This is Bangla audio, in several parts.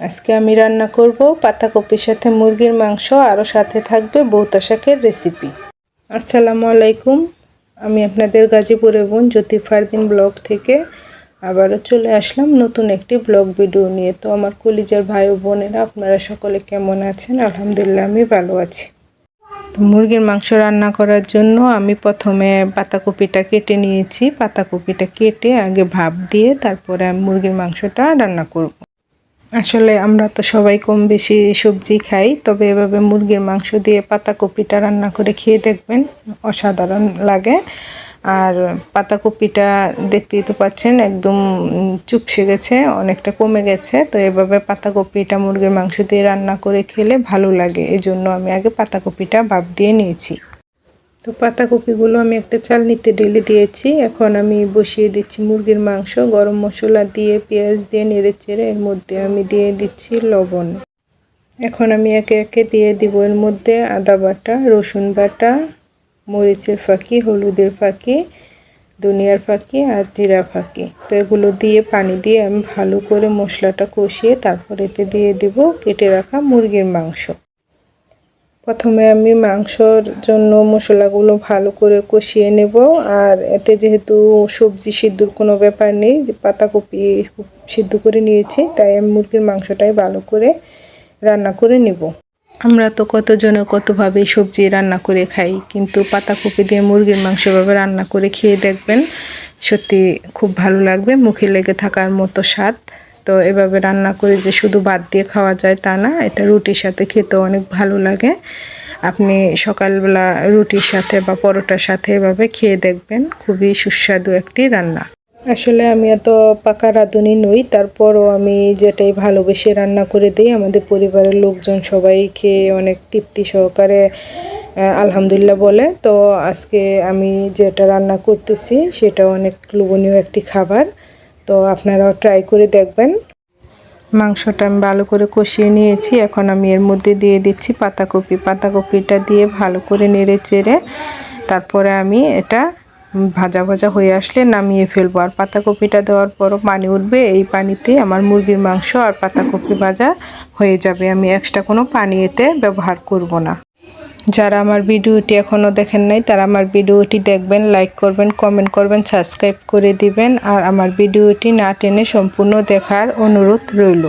আজকে আমি রান্না করব পাতাকপির সাথে মুরগির মাংস, আরও সাথে থাকবে বৌতা শাকের রেসিপি আসসালামু আলাইকুম। আমি আপনাদের গাজীপুরের বোন জ্যোতি ফারদিন ব্লগ থেকে আবারও চলে আসলাম নতুন একটি ব্লগ ভিডিও নিয়ে। তো আমার কলিজার ভাই ও বোনেরা, আপনারা সকলে কেমন আছেন? আলহামদুলিল্লাহ, আমি ভালো আছি। তো মুরগির মাংস রান্না করার জন্য আমি প্রথমে পাতাকপিটা কেটে নিয়েছি। পাতাকপিটা কেটে আগে ভাপ দিয়ে তারপরে আমি মুরগির মাংসটা রান্না করব। আসলে আমরা তো সবাই কম বেশি সবজি খাই, তবে এভাবে মুরগির মাংস দিয়ে পাতাকপিটা রান্না করে খেয়ে দেখবেন অসাধারণ লাগে। আর পাতাকপিটা দেখতেই তো পাচ্ছেন একদম চুপসে গেছে, অনেকটা কমে গেছে। তো এভাবে পাতাকপিটা মুরগির মাংস দিয়ে রান্না করে খেলে ভালো লাগে, এজন্য আমি আগে পাতাকপিটা ভাপ দিয়ে নিয়েছি। তো পাতাকপিগুলো আমি একটা চালনিতে ঢেলে দিয়েছি। এখন আমি বসিয়ে দিচ্ছি মুরগির মাংস, গরম মশলা দিয়ে পেঁয়াজ দিয়ে নেড়ে চেড়ে এর মধ্যে আমি দিয়ে দিচ্ছি লবণ। এখন আমি একে একে দিয়ে দিব এর মধ্যে আদা বাটা, রসুন বাটা, মরিচের ফাঁকি, হলুদের ফাঁকি, ধনিয়ার ফাঁকি আর জিরা ফাঁকি। তো এগুলো দিয়ে পানি দিয়ে আমি ভালো করে মশলাটা কষিয়ে তারপর এতে দিয়ে দিব কেটে রাখা মুরগির মাংস। প্রথমে আমি মাংসর জন্য মশলাগুলো ভালো করে কষিয়ে নেব, আর এতে যেহেতু সবজি সিদ্ধর কোনো ব্যাপার নেই, যে পাতাকপি সিদ্ধ করে নিয়েছি, তাই আমি মুরগির মাংসটাই ভালো করে রান্না করে নেব। আমরা তো কতজনে কতভাবে সবজি রান্না করে খাই, কিন্তু পাতাকপি দিয়ে মুরগির মাংসভাবে রান্না করে খেয়ে দেখবেন সত্যি খুব ভালো লাগবে, মুখে লেগে থাকার মতো স্বাদ। তো এভাবে রান্না করে যে শুধু ভাত দিয়ে খাওয়া যায় তা না, এটা রুটির সাথে খেতেও অনেক ভালো লাগে। আপনি সকালবেলা রুটির সাথে বা পরোটার সাথে এভাবে খেয়ে দেখবেন, খুবই সুস্বাদু একটি রান্না। আসলে আমি এত পাকা রাঁধুনি নই, তারপরও আমি যেটাই ভালোবেসে রান্না করে দিই, আমাদের পরিবারের লোকজন সবাই খেয়ে অনেক তৃপ্তি সহকারে আলহামদুলিল্লাহ বলে। তো আজকে আমি যেটা রান্না করতেছি সেটা অনেক লোভনীয় একটি খাবার। তো আপনারাও ট্রাই করে দেখবেন। মাংসটা আমি ভালো করে কষিয়ে নিয়েছি। এখন আমি এর মধ্যে দিয়ে দিচ্ছি পাতাকপি। পাতাকপিটা দিয়ে ভালো করে নেড়ে চেড়ে তারপরে আমি এটা ভাজা ভাজা হয়ে আসলে নামিয়ে ফেলব। আর পাতাকপিটা দেওয়ার পরও পানি উঠবে। এই পানিতে আমার মুরগির মাংস আর পাতাকপি ভাজা হয়ে যাবে। আমি এক্সট্রা কোনো পানি এতে ব্যবহার করব না। যারা আমার ভিডিওটি এখনও দেখেন নাই, তারা আমার ভিডিওটি দেখবেন লাইক করবেন কমেন্ট করবেন সাবস্ক্রাইব করে দিবেন, আর আমার ভিডিওটি না টেনে সম্পূর্ণ দেখার অনুরোধ রইল।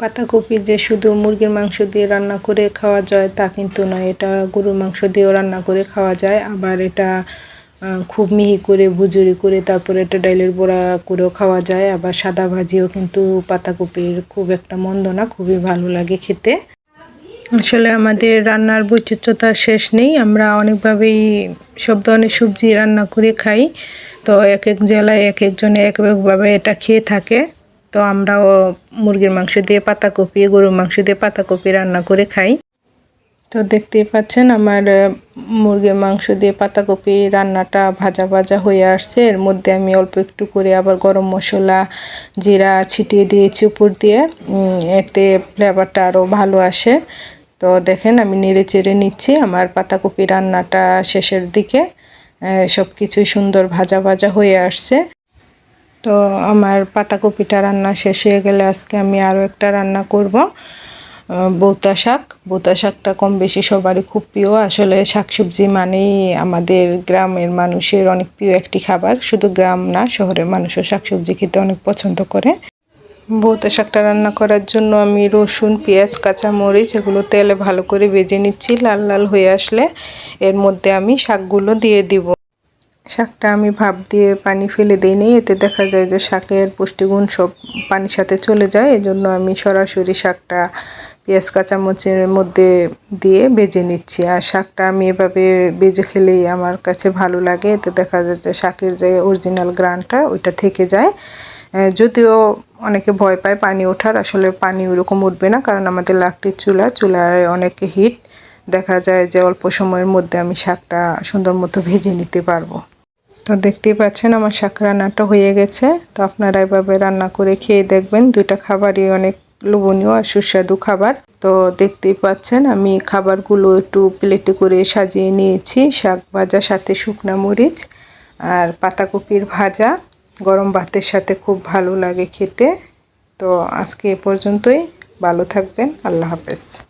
পাতাকপি যে শুধু মুরগির মাংস দিয়ে রান্না করে খাওয়া যায়, তা কিন্তু নয়। এটা গরুর মাংস দিয়েও রান্না করে খাওয়া যায়, আবার এটা খুব মিহি করে, ভুজুরি করে, তারপরে এটা ডাইলের বড়া করেও খাওয়া যায়, আবার সাদা ভাজিও কিন্তু পাতাকপির খুব একটা মন্দ না, খুবই ভালো লাগে খেতে। আসলে আমাদের রান্নার বৈচিত্র্যতার শেষ নেই। আমরা অনেকভাবেই সব ধরনের সবজি রান্না করে খাই। তো এক এক জেলায় এক একজনে এক একভাবে এটা খেয়ে থাকে। তো আমরাও মুরগির মাংস দিয়ে পাতাকপি, গরুর মাংস দিয়ে পাতাকপি রান্না করে খাই। তো দেখতেই পাচ্ছেন আমার মুরগির মাংস দিয়ে পাতাকপি রান্নাটা ভাজা ভাজা হয়ে আসছে। এর মধ্যে আমি অল্প একটু করে আবার গরম মশলা, জিরা ছিটিয়ে দিয়েছি উপর দিয়ে। এতে ফ্লেভারটা আরও ভালো আসে। তো দেখেন, আমি নেড়ে চেড়ে নিচ্ছি। আমার পাতাকপি রান্নাটা শেষের দিকে সব কিছুই সুন্দর ভাজা ভাজা হয়ে আসছে। তো আমার পাতাকপিটা রান্না শেষ হয়ে গেলে আজকে আমি আরও একটা রান্না করব। বৌতা শাক। বৌতা শাকটা কম বেশি সবারই খুব প্রিয়। আসলে শাকসবজি মানেই আমাদের গ্রামের মানুষের অনেক প্রিয় একটি খাবার। শুধু গ্রাম না, শহরের মানুষও শাকসবজি খেতে অনেক পছন্দ করে। বৌতা শাকটা রান্না করার জন্য আমি রসুন, পেঁয়াজ, কাঁচামরিচ এগুলো তেলে ভালো করে ভেজে নিচ্ছি, লাল লাল হয়ে আসলে এর মধ্যে আমি শাকগুলো দিয়ে দিব। শাকটা আমি ভাপ দিয়ে পানি ফেলে দিই নি এতে দেখা যায় যে শাকের পুষ্টিগুণ সব পানির সাথে চলে যায়, এজন্য আমি সরাসরি শাকটা, পেঁয়াজ, কাঁচামরিচের মধ্যে দিয়ে বেজে নিচ্ছি। আর শাকটা আমি এভাবে বেজে খেলেই আমার কাছে ভালো লাগে, এতে দেখা যায় যে শাকের যে অরিজিনাল গ্রানটা ওইটা থেকে যায়। যদিও অনেকে ভয় পায় পানি ওঠার, আসলে পানি ওরকম উঠবে না কারণ আমাদের লাকড়ির চুলা, চুলায় অনেক হিট দেখা যায় যে অল্প সময়ের মধ্যে আমি শাকটা সুন্দর মতো ভেজে নিতে পারব। তো দেখতেই পাচ্ছেন আমার শাক রান্নাটা হয়ে গেছে। তো আপনারা এভাবে রান্না করে খেয়ে দেখবেন, দুইটা খাবারই অনেক লোভনীয় আর সুস্বাদু খাবার। তো দেখতেই পাচ্ছেন আমি খাবারগুলো একটু প্লেটে করে সাজিয়ে নিয়েছি, শাক ভাজা সাথে শুকনা মরিচ আর পাতাকপির ভাজা। গরম ভাতের সাথে খুব ভালো লাগে খেতে। তো আজকে এ পর্যন্তই। ভালো থাকবেন। আল্লাহ হাফেজ।